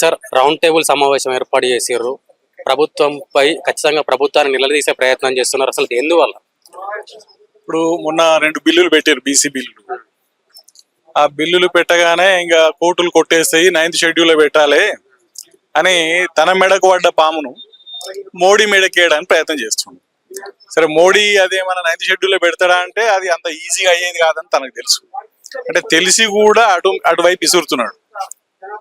Sir round table సమావేశం ఏర్పాటు చేసారు ప్రభుత్వంపై ఖచ్చితంగా ప్రభుత్వాన్ని నిలదీసే ప్రయత్నం చేస్తున్నారు. అసలు ఎందువల్ల? ఇప్పుడు మొన్న రెండు బిల్లులు పెట్టారు బీసీ బిల్లులు. ఆ బిల్లులు పెట్టగానే ఇంకా కోర్టులు కొట్టేస్తాయి నైన్త్ షెడ్యూల్ పెట్టాలి అని తన మెడకు పడ్డ పామును మోడీ మెడకేయడానికి ప్రయత్నం చేస్తుంది సరే మోడీ అదేమన్నా నైన్త్ షెడ్యూల్లో పెడతాడా అంటే అది అంత ఈజీగా అయ్యేది కాదని తనకు తెలుసు. అంటే తెలిసి కూడా అటు అటువైపు ఇసురుతున్నాడు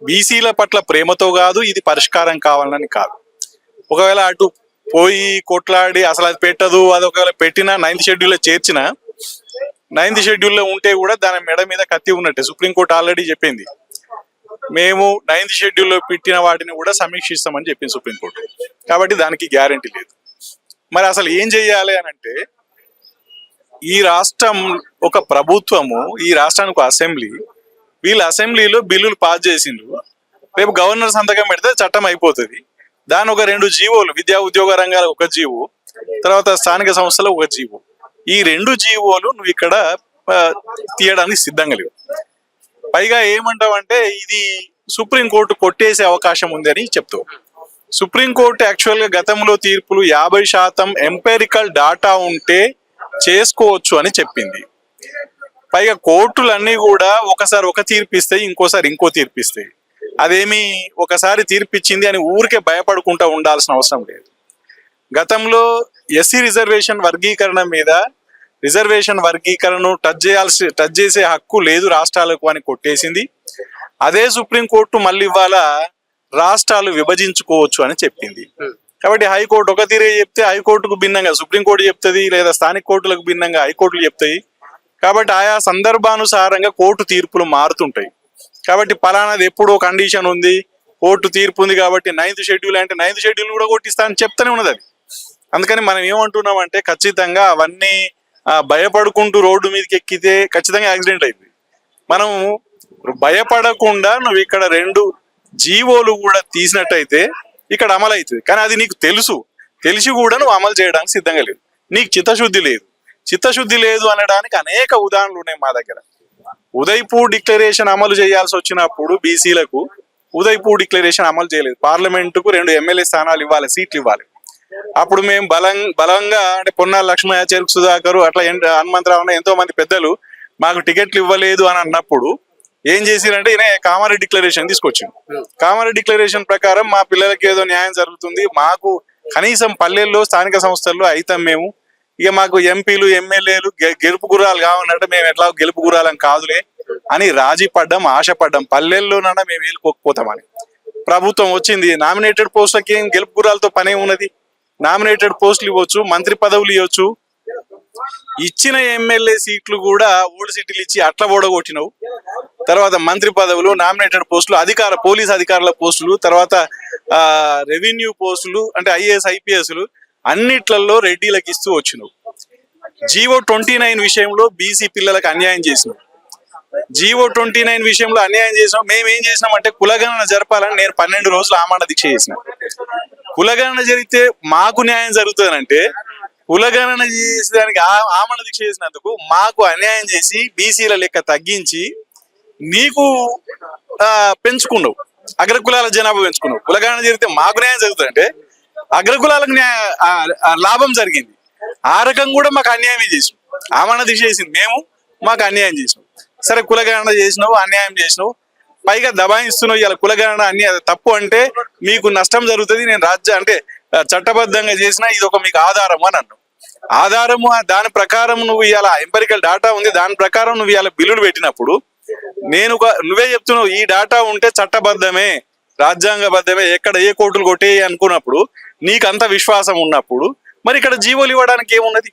బీసీల పట్ల ప్రేమతో కాదు ఇది పరిష్కారం కావాలని కాదు. ఒకవేళ అటు పోయి కొట్లాడి అసలు అది పెట్టదు అది ఒకవేళ పెట్టినా నైన్త్ షెడ్యూల్లో చేర్చిన నైన్త్ షెడ్యూల్లో ఉంటే కూడా దాని మెడ మీద కత్తి ఉన్నట్టే. సుప్రీంకోర్టు ఆల్రెడీ చెప్పింది. మేము నైన్త్ షెడ్యూల్లో పెట్టిన వాటిని కూడా సమీక్షిస్తామని చెప్పింది సుప్రీంకోర్టు. కాబట్టి దానికి గ్యారంటీ లేదు. మరి అసలు ఏం చెయ్యాలి అని అంటే ఈ రాష్ట్రం ఒక ప్రభుత్వము ఈ రాష్ట్రానికి అసెంబ్లీ వీళ్ళ అసెంబ్లీలో బిల్లులు పాస్ చేసిండ్రు. రేపు గవర్నర్ సంతకం పెడితే చట్టం అయిపోతుంది. దాని ఒక రెండు జీవోలు విద్యా ఉద్యోగ రంగాల ఒక జీవో తర్వాత స్థానిక సంస్థల ఒక జీవో. ఈ రెండు జీవోలు నువ్వు ఇక్కడ తీయడానికి సిద్ధంగా లేవు. పైగా ఏమంటావంటే ఇది సుప్రీంకోర్టు కొట్టేసే అవకాశం ఉంది అని చెప్తావు. సుప్రీంకోర్టు యాక్చువల్గా గతంలో తీర్పులు యాభై శాతం ఎంపెరికల్ డాటా ఉంటే చేసుకోవచ్చు అని చెప్పింది. పైగా కోర్టులన్నీ కూడా ఒకసారి ఒక తీర్పు ఇస్తాయి ఇంకోసారి ఇంకో తీర్పు ఇస్తాయి అదేమి ఒకసారి తీర్పు ఇచ్చింది అని ఊరికే భయపడుకుంటా ఉండాల్సిన అవసరం లేదు. గతంలో ఎస్సీ రిజర్వేషన్ వర్గీకరణ మీద రిజర్వేషన్ వర్గీకరణను టచ్ చేయాల్సి టచ్ చేసే హక్కు లేదు రాష్ట్రాలకు అని కొట్టేసింది. అదే సుప్రీంకోర్టు మళ్ళీ ఇవాళ రాష్ట్రాలు విభజించుకోవచ్చు అని చెప్పింది. కాబట్టి హైకోర్టు ఒక తీరే చెప్తే హైకోర్టుకు భిన్నంగా సుప్రీంకోర్టు చెప్తుంది లేదా స్థానిక కోర్టులకు భిన్నంగా హైకోర్టులు చెప్తాయి. కాబట్టి ఆయా సందర్భానుసారంగా కోర్టు తీర్పులు మారుతుంటాయి. కాబట్టి పలానాది ఎప్పుడో కండిషన్ ఉంది కోర్టు తీర్పు ఉంది కాబట్టి నైన్త్ షెడ్యూల్ అంటే నైన్త్ షెడ్యూల్ కూడా కొట్టిస్తా అని చెప్తానే ఉన్నది అది. అందుకని మనం ఏమంటున్నాం అంటే ఖచ్చితంగా అవన్నీ భయపడుకుంటూ రోడ్డు మీదకి ఎక్కితే ఖచ్చితంగా యాక్సిడెంట్ అయింది. మనం భయపడకుండా నువ్వు ఇక్కడ రెండు జీవోలు కూడా తీసినట్టయితే ఇక్కడ అమలు అవుతుంది కానీ అది నీకు తెలుసు. తెలిసి కూడా నువ్వు అమలు చేయడానికి సిద్ధంగా లేదు నీకు చిత్తశుద్ధి లేదు. చిత్తశుద్ధి లేదు అనడానికి అనేక ఉదాహరణలు ఉన్నాయి మా దగ్గర. ఉదయ్పూర్ డిక్లరేషన్ అమలు చేయాల్సి వచ్చినప్పుడు బీసీలకు ఉదయ్పూర్ డిక్లరేషన్ అమలు చేయలేదు. పార్లమెంటుకు రెండు ఎమ్మెల్యే స్థానాలు ఇవ్వాలి సీట్లు ఇవ్వాలి. అప్పుడు మేము బలం బలంగా అంటే పొన్నాల లక్ష్మయ్య చెరుకు సుధాకర్ అట్లా హనుమంతరావు ఎంతో మంది పెద్దలు మాకు టికెట్లు ఇవ్వలేదు అని అన్నప్పుడు ఏం చేసిరంటే ఈయన కామారెడ్డి డిక్లరేషన్ తీసుకొచ్చింది కామారెడ్డి డిక్లరేషన్ ప్రకారం మా పిల్లలకి ఏదో న్యాయం జరుగుతుంది మాకు కనీసం పల్లెల్లో స్థానిక సంస్థల్లో అయితే మేము ఇక మాకు ఎంపీలు ఎమ్మెల్యేలు గెలుపు గుర్రాలు కావాలంటే మేము ఎట్లా గెలుపు గుర్రాలం కాదులే. అని రాజీ పడ్డం ఆశపడ్డం పల్లెల్లోనన్నా మేము వెళ్ళిపోకపోతామని ప్రభుత్వం వచ్చింది నామినేటెడ్ పోస్టులకి ఏం గెలుపు గుర్రాలతో పనే ఉన్నది? నామినేటెడ్ పోస్టులు ఇవ్వచ్చు మంత్రి పదవులు ఇవ్వచ్చు. ఇచ్చిన ఎమ్మెల్యే సీట్లు కూడా ఓల్డ్ సీట్లు ఇచ్చి అట్లా ఓడగొట్టినవు. తర్వాత మంత్రి పదవులు నామినేటెడ్ పోస్టులు అధికార పోలీస్ అధికారుల పోస్టులు తర్వాత ఆ రెవెన్యూ పోస్టులు అంటే ఐఏఎస్ ఐపీఎస్లు అన్నిట్లలో రెడ్డిలకు ఇస్తూ వచ్చినావు. జీవో ట్వంటీ నైన్ విషయంలో బీసీ పిల్లలకు అన్యాయం చేసినావు. జీవో ట్వంటీ నైన్ విషయంలో అన్యాయం చేసినాం. మేము ఏం చేసినాం అంటే కులగణన జరపాలని నేను పన్నెండు రోజులు ఆమాడ దీక్ష చేసిన. కులగణన జరిగితే మాకు న్యాయం జరుగుతుందంటే కులగణన చేసేదానికి ఆ- ఆమరణ దీక్ష చేసినందుకు మాకు అన్యాయం చేసి బీసీల లెక్క తగ్గించి నీకు పెంచుకున్నావు. అగ్రకులాల జనాభా పెంచుకున్నావు. కులగణన జరిగితే మాకు న్యాయం జరుగుతుందంటే అగ్రకులాలకు ఆ, లాభం జరిగింది. ఆ రకం కూడా మాకు అన్యాయం చేసాం ఆమన్నది చేసింది మేము మాకు అన్యాయం చేసాం సరే కులగణన చేసినావు అన్యాయం చేసినావు. పైగా దబాయిస్తున్నావు ఇలా కులగణన అన్ని తప్పు అంటే మీకు నష్టం జరుగుతుంది. నేను రాజ్య అంటే చట్టబద్ధంగా చేసిన ఇది ఒక మీకు ఆధారము అని అన్నావు ఆధారము దాని ప్రకారం నువ్వు ఇవాళ ఎంపరికల్ డాటా ఉంది. దాని ప్రకారం నువ్వు ఇవాళ బిల్లులు పెట్టినప్పుడు నేను ఒక నువ్వే చెప్తున్నావు ఈ డాటా ఉంటే చట్టబద్ధమే. రాజ్యాంగబద్ధమే ఎక్కడ ఏ కోర్టులు కొట్టేయి అనుకున్నప్పుడు నీకు అంత విశ్వాసం ఉన్నప్పుడు మరి ఇక్కడ జీవోలు ఇవ్వడానికి ఏమున్నది?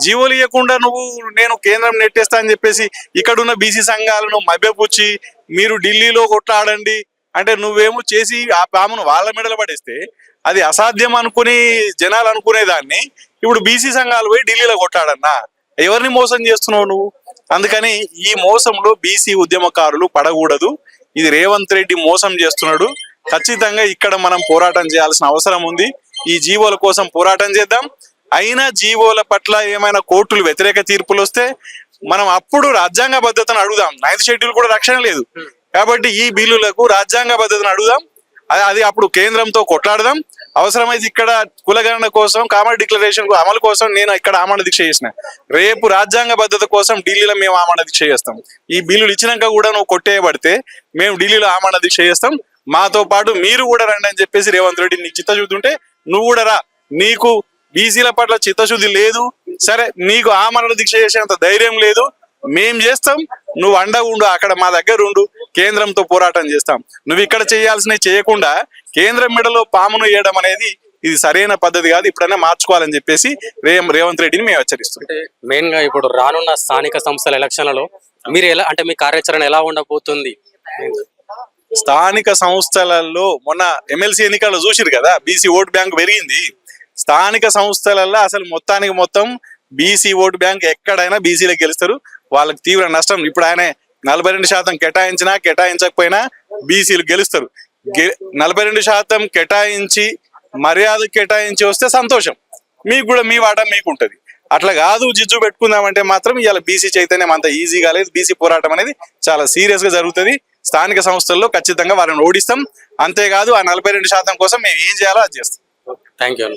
జీవోలు ఇవ్వకుండా నువ్వు నేను కేంద్రం నెట్టేస్తా అని చెప్పేసి ఇక్కడున్న బీసీ సంఘాలను మభ్యపుచ్చి మీరు ఢిల్లీలో కొట్లాడండి అంటే నువ్వేమో చేసి ఆ పామును వాళ్ళ మెడలు పడేస్తే అది అసాధ్యం అనుకుని జనాలు అనుకునే దాన్ని ఇప్పుడు బీసీ సంఘాలు పోయి ఢిల్లీలో కొట్టాడన్నా ఎవరిని మోసం చేస్తున్నావు నువ్వు? అందుకని ఈ మోసంలో బీసీ ఉద్యమకారులు పడకూడదు. ఇది రేవంత్ రెడ్డి మోసం చేస్తున్నాడు. ఖచ్చితంగా ఇక్కడ మనం పోరాటం చేయాల్సిన అవసరం ఉంది. ఈ జీవోల కోసం పోరాటం చేద్దాం. అయినా జీవోల పట్ల ఏమైనా కోర్టులు వ్యతిరేక తీర్పులు వస్తే మనం అప్పుడు రాజ్యాంగ భద్రతను అడుగుదాం. నైన్త్ షెడ్యూల్ కూడా రక్షణ లేదు. కాబట్టి ఈ బిల్లులకు రాజ్యాంగ భద్రతను అడుగుదాం. అది అది అప్పుడు కేంద్రంతో కొట్లాడదాం. అవసరమైతే ఇక్కడ కులగణన కోసం కామన్ డిక్లరేషన్ అమలు కోసం నేను ఇక్కడ ఆమరణ దీక్ష చేసిన. రేపు రాజ్యాంగ భద్రత కోసం ఢిల్లీలో మేము ఆమరణ దీక్ష చేస్తాం. ఈ బిల్లులు ఇచ్చినాక కూడా నువ్వు కొట్టేయబడితే మేము ఢిల్లీలో ఆమరణ దీక్ష చేస్తాం. మాతో పాటు మీరు కూడా రండి అని చెప్పేసి రేవంత్ రెడ్డి నీకు చిత్తశుద్ధి ఉంటే నువ్వు కూడా రా. నీకు బీసీల పట్ల చిత్తశుద్ధి లేదు. సరే నీకు ఆమరణ దీక్ష చేసేంత ధైర్యం లేదు. మేం చేస్తాం. నువ్వు అండగా ఉండు అక్కడ మా దగ్గర ఉండు కేంద్రంతో పోరాటం చేస్తాం. నువ్వు ఇక్కడ చేయాల్సినవి చేయకుండా కేంద్రం మెడలో పామును వేయడం అనేది ఇది సరైన పద్ధతి కాదు. ఇప్పుడైనా మార్చుకోవాలని చెప్పేసి రేవంత్ రెడ్డిని మేము హెచ్చరిస్తున్నాం. మెయిన్గా ఇప్పుడు రానున్న స్థానిక సంస్థల ఎలక్షన్లలో మీరు ఎలా అంటే మీ కార్యాచరణ ఎలా ఉండబోతుంది? స్థానిక సంస్థలలో మొన్న ఎమ్మెల్సీ ఎన్నికల్లో చూసిరు కదా బీసీ ఓట్ బ్యాంక్ పెరిగింది. స్థానిక సంస్థలలో అసలు మొత్తానికి మొత్తం బీసీ ఓట్ బ్యాంక్ ఎక్కడైనా బీసీలకు గెలుస్తారు. వాళ్ళకి తీవ్ర నష్టం. ఇప్పుడు ఆయన నలభై రెండు శాతం కేటాయించినా కేటాయించకపోయినా బీసీలు గెలుస్తారు. నలభై రెండు శాతం కేటాయించి మర్యాద కేటాయించి వస్తే సంతోషం. మీకు కూడా మీ వాటా మీకు ఉంటుంది అట్లా కాదు జిజ్జు పెట్టుకుందామంటే మాత్రం ఇవాళ బీసీ చైతన్యం అంత ఈజీగా లేదు. బీసీ పోరాటం అనేది చాలా సీరియస్గా జరుగుతుంది. స్థానిక సంస్థల్లో ఖచ్చితంగా వారిని ఓడిస్తాం. అంతేకాదు ఆ నలభై రెండు శాతం కోసం మేము ఏం చేయాలో అది చేస్తాం. Thank you